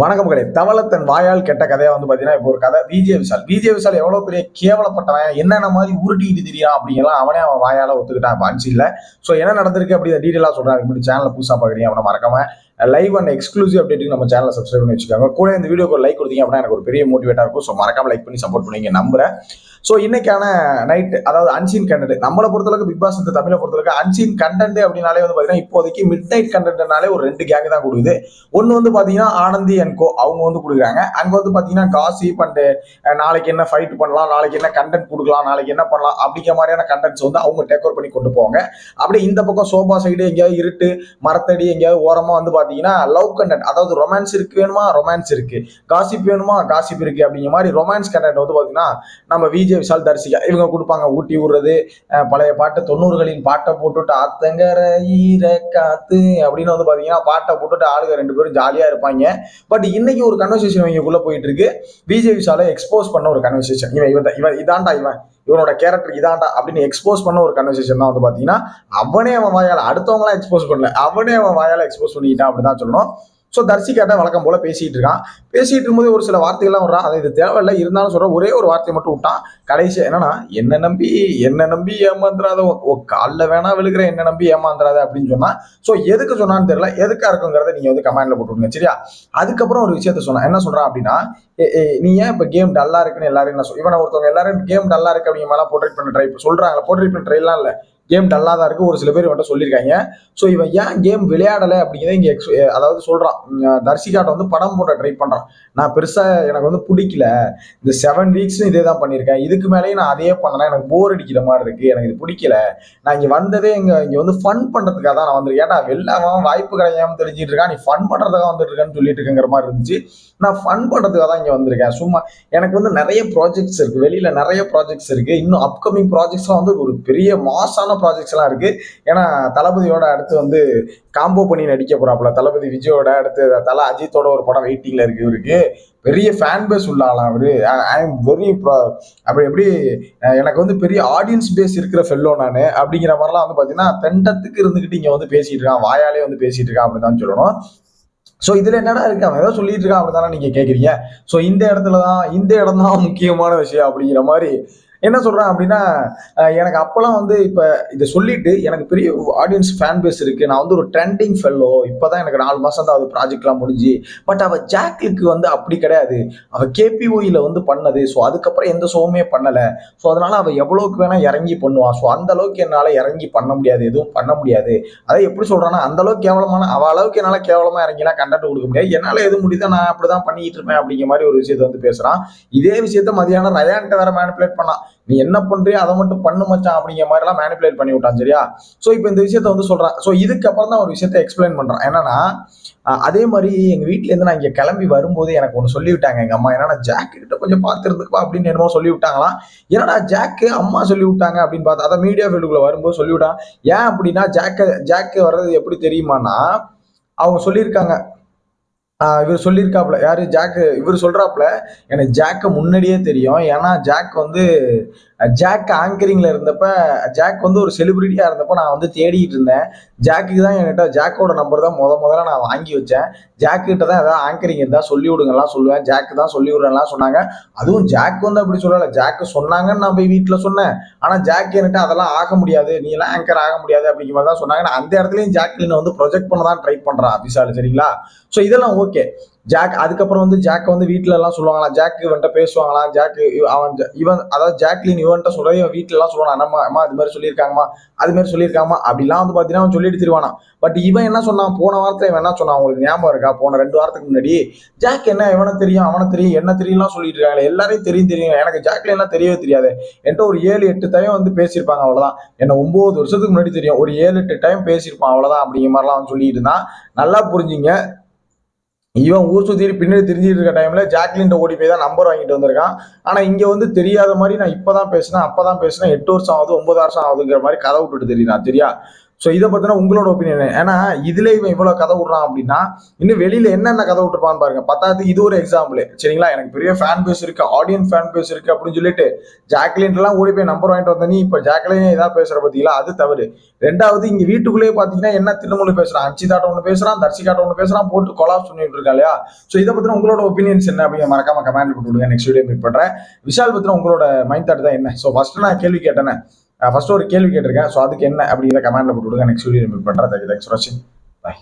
வணக்கம் கடை தவளத்தன் வாயால் கெட்ட கதையா வந்து பாத்தீங்கன்னா இப்போ ஒரு கதை. விஜய விஷால் விஜய விஷால் எவ்வளவு பெரிய கேவலப்பட்டவன்? என்னென்ன மாதிரி உருட்டிக்கிட்டு தெரியா அப்படிங்கலாம் அவனே அவன் வாயால ஒத்துக்கிட்டான். இப்போ அன்சில்ல ஸோ என்ன நடந்திருக்கு அப்படி டீட்டெயிலாக சொல்றேன் இப்படி முன்னாடி சேனலை புதுசாக பார்க்குறீங்க அவனை மறக்காம லைவ் அண்ட் எக்ஸ்க்ளூசிவ் அப்டேட்டுக்கு நம்ம சேனலை சப்ஸ்கிரைப் பண்ணி வச்சுக்காங்க. கூட இந்த வீடியோக்கு லைக் கொடுத்தீங்க அப்படின்னா எனக்கு ஒரு பெரிய மோட்டிவேட்டா இருக்கும். ஸோ மறக்காம லைக் பண்ணி சப்போர்ட் பண்ணுவீங்க நம்புறேன். ஸோ இன்னைக்கான நைட் அதாவது அன்சீன் கண்டென்ட் நம்மளை பொறுத்தளவுக்கு பிக் பாஸ் இந்த தமிழை பொறுத்தளவுக்கு அன்சீன் கண்டென்ட் அப்படின்னாலே வந்து பார்த்தீங்கன்னா இப்போதைக்கு மிட் நைட் கண்டென்ட்னாலே ஒரு ரெண்டு கேங்கு தான் கொடுக்குது ஒன்று வந்து பார்த்தீங்கன்னா ஆனந்தி அண்ட் கோ அவங்க வந்து கொடுக்குறாங்க அங்கே வந்து பார்த்தீங்கன்னா காசிப் அண்டு நாளைக்கு என்ன ஃபைட் பண்ணலாம் நாளைக்கு என்ன கண்டென்ட் கொடுக்கலாம் நாளைக்கு என்ன பண்ணலாம் அப்படிங்கிற மாதிரியான கண்டென்ட்ஸ் வந்து அவங்க டேக் ஓவர் பண்ணி கொண்டு போவாங்க. அப்படியே இந்த பக்கம் சோபா சைடு எங்கேயாவது இருட்டு மரத்தடி எங்கேயாவது ஓரமாக வந்து பார்த்தீங்கன்னா லவ் கண்டென்ட் அதாவது ரொமான்ஸ் இருக்கு வேணுமா? ரொமான்ஸ் இருக்கு. காசிப் வேணுமா? காசிப் இருக்கு அப்படிங்கிற மாதிரி ரொமான்ஸ் கண்டென்ட் வந்து பார்த்தீங்கன்னா நம்ம விஜய் விஷால் தரிசிகா. இவங்க கொடுப்பாங்க ஊட்டி விடுறது. பழைய பாட்டு தொண்ணூறுகளின் பாட்டை போட்டுட்டு ஆத்தங்கர ஈர காத்து அப்படின்னு வந்து பார்த்தீங்கன்னா பாட்டை போட்டுட்டு ஆளுங்க ரெண்டு பேரும் ஜாலியாக இருப்பாங்க. பட் இன்னைக்கு ஒரு கன்வர்சேஷன் இவங்களுக்குள்ள போயிட்டு இருக்கு விஜய் விஷாலை எக்ஸ்போஸ் பண்ண ஒரு கன்வர்சேஷன் இவன் இவன் இவன் இதாண்டா இவன். இவனோட கேரக்டர் இதாண்டா அப்படின்னு எக்ஸ்போஸ் பண்ண ஒரு கன்வர்சேஷன் தான் வந்து பார்த்தீங்கன்னா அவனே அவன் வாயால் அடுத்தவங்களாம் எக்ஸ்போஸ் பண்ணல. அவனே அவன் வாயால் எக்ஸ்போஸ் பண்ணிக்கிட்டான் அப்படிதான் சொல்லணும். ஸோ தர்சிகாட்ட வழக்கம் போல பேசிகிட்டு இருக்கான். பேசிகிட்டு இருக்கும்போது ஒரு சில வார்த்தைகள்லாம் வர்றான் அதை இது தேவையில்லை. இருந்தாலும் சொல்கிற ஒரே ஒரு வார்த்தையை மட்டும் விட்டான். கடைசி என்னன்னா என்ன நம்பி என்ன நம்பி ஏமாந்துறாத ஓ காலில் வேணா விழுகிற என்ன நம்பி ஏமாந்துடாத அப்படின்னு சொன்னால் ஸோ எதுக்கு சொன்னான்னு தெரியல. எதுக்காக இருக்குங்கிறத நீங்கள் வந்து கமெண்டில் போட்டுருங்க சரியா? அதுக்கப்புறம் ஒரு விஷயத்த சொன்னான். என்ன சொல்கிறான் அப்படின்னா ஏ, நீ ஏன் இப்போ கேம் டல்லாக இருக்குன்னு எல்லாரும் என்ன சொல் இவனை ஒருத்தவங்க எல்லாரும் கேம் டல்லாக இருக்கு அப்படிங்கிற மாதிரிலாம் போர்ட்ரேட் பண்ண ட்ரை சொல்றாங்க. போர்ட்ரேட் பண்ண ட்ரைலாம் இல்லை. கேம் டல்லாக தான் இருக்குது ஒரு சில பேர் வந்துட்டு சொல்லியிருக்காங்க. ஸோ இவன் ஏன் கேம் விளையாடலை அப்படிங்கிறத இங்கே எக்ஸ் அதாவது சொல்கிறான் தர்சிகாட்ட வந்து படம் போட்ட ட்ரை பண்ணுறான் நான் பெருசாக எனக்கு வந்து பிடிக்கல. இந்த செவன் வீக்ஸ்னு இதே தான் பண்ணியிருக்கேன். இதுக்கு மேலேயும் நான் அதே பண்ணலாம். எனக்கு போர் அடிக்கிற மாதிரி இருக்குது எனக்கு இது பிடிக்கல. நான் இங்கே வந்ததே இங்கே இங்கே வந்து ஃபன் பண்ணுறதுக்காக தான் நான் வந்திருக்கேன். ஏன்னா வெளில அவன் வாய்ப்பு கிடைக்காம தெரிஞ்சிட்டு இருக்கான். நீ ஃபன் பண்ணுறதுக்காக வந்துட்டு இருக்கேன்னு சொல்லிட்டு இருக்கேங்கிற மாதிரி இருந்துச்சு. நான் ஃபன் பண்ணுறதுக்காக தான் இங்கே வந்திருக்கேன். சும்மா எனக்கு வந்து நிறைய ப்ராஜெக்ட்ஸ் இருக்குது வெளியில் நிறைய ப்ராஜெக்ட்ஸ் இருக்குது இன்னும் அப்கமிங் ப்ராஜெக்ட்ஸ்லாம் வந்து ஒரு பெரிய மாசான ப்ராஜெக்ட்ஸ் எல்லாம் இருக்கு. ஏன்னா தளபதியோட அடுத்து வந்து காம்போ பண்ணி நடிக்க போறாப்புல. தளபதி விஜயோட அடுத்து தல அஜித்தோட ஒரு படம் வெயிட்டிங்ல இருக்கு இவருக்கு. பெரிய ஃபேன் பேஸ் உள்ளாலாம் அவரு. ஐ எம் வெரி அப்படி எப்படி எனக்கு வந்து பெரிய ஆடியன்ஸ் பேஸ் இருக்கிற ஃபெல்லோ நான் அப்படிங்கிற மாதிரிலாம் வந்து பார்த்தீங்கன்னா தெண்டத்துக்கு இருந்துக்கிட்டு இங்கே வந்து பேசிட்டு இருக்கான். வாயாலே வந்து பேசிட்டு இருக்கான் அப்படின்னு தான் சொல்லணும். ஸோ இதில் என்னடா இருக்கு? அவன் ஏதோ சொல்லிட்டு இருக்கான் அப்படி தானே நீங்கள் கேட்குறீங்க ஸோ இந்த இடத்துல தான் இந்த இடம் தான் முக்கியமான விஷயம் அப்படிங்கிற மாதிரி என்ன சொல்கிறேன் அப்படின்னா எனக்கு அப்போல்லாம் வந்து இப்போ இதை சொல்லிட்டு எனக்கு பெரிய ஆடியன்ஸ் ஃபேன் பேஸ் இருக்குது நான் வந்து ஒரு ட்ரெண்டிங் ஃபெல்லோ இப்போ தான் எனக்கு நாலு மாதம் தான் அது ப்ராஜெக்ட்லாம் முடிஞ்சு. பட் அவள் ஜாக்லுக்கு வந்து அப்படி கிடையாது. அவள் கேபிஓயில வந்து பண்ணது. ஸோ அதுக்கப்புறம் எந்த ஷோவுமே பண்ணலை. ஸோ அதனால் அவள் எவ்வளோக்கு வேணால் இறங்கி பண்ணுவாள் ஸோ அந்த அளவுக்கு இறங்கி பண்ண முடியாது. எதுவும் பண்ண முடியாது. அதை எப்படி சொல்கிறேன்னா அந்த அளவுக்கு கேவலமான அவள் அளவுக்கு என்னால் கேவலமாக இறங்கிலாம் கண்டென்ட் கொடுக்க முடியாது. என்னால் எது முடியுதோ நான் அப்படி தான் பண்ணிக்கிட்டு இருப்பேன் அப்படிங்கிற மாதிரி ஒரு விஷயத்தை வந்து பேசுகிறான் இதே விஷயத்த மதியானம் ரயான்ட்ட வேற மேனிப்புலேட் பண்ணான். நீ என்ன பண்றியோ அதை மட்டும் பண்ணு மச்சான் அப்படிங்கிற மாதிரி எல்லாம் மேனிப்புலேட் பண்ணி விட்டான் சரியா? ஸோ இப்போ இந்த விஷயத்த வந்து சொல்றான். ஸோ இதுக்கப்புறம் தான் ஒரு விஷயத்த எக்ஸ்பிளைன் பண்றான். என்னன்னா அதே மாதிரி எங்க வீட்டிலேருந்து நான் இங்கே கிளம்பி வரும்போது எனக்கு ஒன்று சொல்லிவிட்டாங்க எங்கள் எங்க அம்மா என்னன்னா ஜாக்கு கிட்ட கொஞ்சம் பார்த்துருந்துப்பா அப்படின்னு என்னமோ சொல்லிவிட்டாங்களா என்னடா ஜாக்கு அம்மா சொல்லிவிட்டாங்க அப்படின்னு பார்த்தா அதை மீடியா ஃபீல்டுக்குள்ள வரும்போது சொல்லிவிட்டான். ஏன் அப்படின்னா ஜாக்கு ஜாக்கு வர்றது எப்படி தெரியுமானா அவங்க சொல்லியிருக்காங்க. இவர் சொல்லியிருக்காப்புல. யாரு? ஜாக்கு இவர் சொல்றாப்புல எனக்கு ஜாக்கை முன்னாடியே தெரியும். ஏன்னா ஜாக் வந்து ஜாக் ஆங்கரிங்ல இருந்தப்ப ஜாக் வந்து ஒரு செலிபிரிட்டியா இருந்தப்ப நான் வந்து தேடிட்டு இருந்தேன். ஜாக்குக்கு தான் என்கிட்ட ஜாக்கோட நம்பர் தான் முத முதல்ல நான் வாங்கி வச்சேன். ஜாக்கிட்ட தான் ஏதாவது ஆங்கரிங் இருந்தா சொல்லி விடுங்கலாம் சொல்லுவேன். ஜாக்கு தான் சொல்லி விடுறேன்லாம் சொன்னாங்க. அதுவும் ஜாக் வந்து அப்படி சொல்லல. ஜாக்கு சொன்னாங்கன்னு நான் போய் வீட்டில் சொன்னேன். ஆனா ஜாக் என்கிட்ட அதெல்லாம் ஆக முடியாது. நீ எல்லாம் ஆங்கர் ஆக முடியாது அப்படிங்கிற மாதிரி தான் சொன்னாங்க. நான் அந்த இடத்துலயும் ஜாக்லின் வந்து ப்ரொஜெக்ட் பண்ண தான் ட்ரை பண்றான். அபிசால் சரிங்களா? ஸோ இதெல்லாம் ஓகே ஜாக் அதுக்கப்புறம் வந்து ஜாக் வந்து வீட்ல எல்லாம் சொல்லுவாங்களா? ஜாக் இவன்ட்ட பேசுவாங்களா? ஜாக் அவன் இவன் அதாவது ஜாக்லின் இவன்ட்ட சொல்ல இவன் வீட்ல எல்லாம் சொல்லுவான் அம்மா அது மாதிரி சொல்லியிருக்காங்கம்மா அது மாதிரி சொல்லியிருக்காமா அப்படிலாம் வந்து பாத்தீங்கன்னா அவன் சொல்லிட்டு திருவானா. பட் இவன் என்ன சொன்னான்? போன வாரத்துல இவன் என்ன சொன்னான்? உங்களுக்கு ஞாபகம் இருக்கா? போன ரெண்டு வாரத்துக்கு முன்னாடி ஜாக் என்ன இவனை தெரியும் அவனை தெரியும் என்ன தெரியும்லாம் சொல்லிட்டு இருக்காங்க எல்லாரையும் தெரியும் தெரியும். எனக்கு ஜாக்லின் எல்லாம் தெரியவே தெரியாது. என்கிட்ட ஒரு ஏழு எட்டு டைம் வந்து பேசியிருப்பாங்க அவ்வளவுதான். என்ன ஒன்பது வருஷத்துக்கு முன்னாடி தெரியும். ஒரு ஏழு எட்டு டைம் பேசியிருப்பான் அவ்வளவுதான் அப்படிங்கிற மாதிரிலாம் அவன் சொல்லிட்டு இருந்தான். நல்லா புரிஞ்சுங்க. இவன் ஊர் சுத்தி பின்னாடி தெரிஞ்சிட்டு இருக்க டைம்ல ஜாக்லின்ட்ட ஓடி போய் தான் நம்பர் வாங்கிட்டு வந்திருக்கான். ஆனா இங்க வந்து தெரியாத மாதிரி நான் இப்பதான் பேசினேன் அப்பதான் பேசினேன். எட்டு வருஷம் ஆகுது ஒன்பது வருஷம் ஆகுதுங்கிற மாதிரி கதை விட்டுட்டு தெரியுறான் சரியா ஸோ இதை பத்தின உங்களோட ஒப்பீனியன் ஏன்னா இதுல இவன் இவ்வளோ கதை விடுறான் அப்படின்னா இன்னும் வெளியில என்னென்ன கதை விட்டுருப்பான்னு பாருங்க. பத்தாவதுக்கு இது ஒரு எக்ஸாம்பிள் சரிங்களா? எனக்கு பெரிய ஃபேன் பேஸ் இருக்கு ஆடியன்ஸ் ஃபேன் பேஸ் இருக்கு அப்படின்னு சொல்லிட்டு ஜாக்லின்லாம் ஓடி போய் நம்பர் வாங்கிட்டு வந்த நீ இப்ப ஜாக்லினே இதாக பேசுற பார்த்தீங்களா அது தவறு. ரெண்டாவது இங்க வீட்டுக்குள்ளேயே பாத்தீங்கன்னா என்ன திருமணம் பேசுறான்? அச்சிதாட்ட ஒன்று பேசுறான் தர்சிகாட்ட ஒன்று பேசுறான் போட்டு கொலாப்ஸ் பண்ணிட்டு இருக்கா இல்லையா? ஸோ இதை பத்தின உங்களோட ஒப்பீனியன்ஸ் என்ன அப்படிங்க மறக்காம கமெண்ட் போட்டு விடுங்க நெக்ஸ்ட் வீடியோ மீட் பண்றேன் விஷால் பத்தின உங்களோட மைண்ட் தாட் தான் என்ன? ஸோ ஃபர்ஸ்ட் நான் கேள்வி கேட்டேனே. ஃபர்ஸ்ட் ஒரு கேள்வி கேட்டிருக்கேன். ஸோ அதுக்கு என்ன அப்படிங்கிற கமெண்ட்ல போட்டு விடுங்க நெக்ஸ்ட் வீடியோ மீட் பண்றேன். தேங்க்யூ தேங்க்ஸ் ஃபார் வாட்சிங் பாய்